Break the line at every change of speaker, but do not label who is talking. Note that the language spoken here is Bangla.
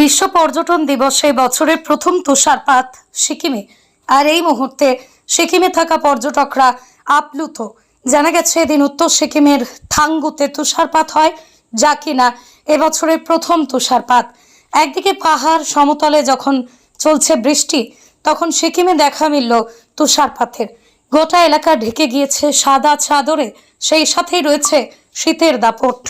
বিশ্ব পর্যটন দিবসে বছরের প্রথম তুষারপাত সিকিমে। আর এই মুহূর্তে সিকিমে থাকা পর্যটকরা আপ্লুত। জানা গেছে, এদিন উত্তর সিকিমের থাঙ্গুতে তুষারপাত হয়, যা কিনা এবছরের প্রথম তুষারপাত। একদিকে পাহাড় সমতলে যখন চলছে বৃষ্টি, তখন সিকিমে দেখা মিলল তুষারপাতের। গোটা এলাকা ঢেকে গিয়েছে সাদা চাদরে, সেই সাথেই রয়েছে শীতের দাপট।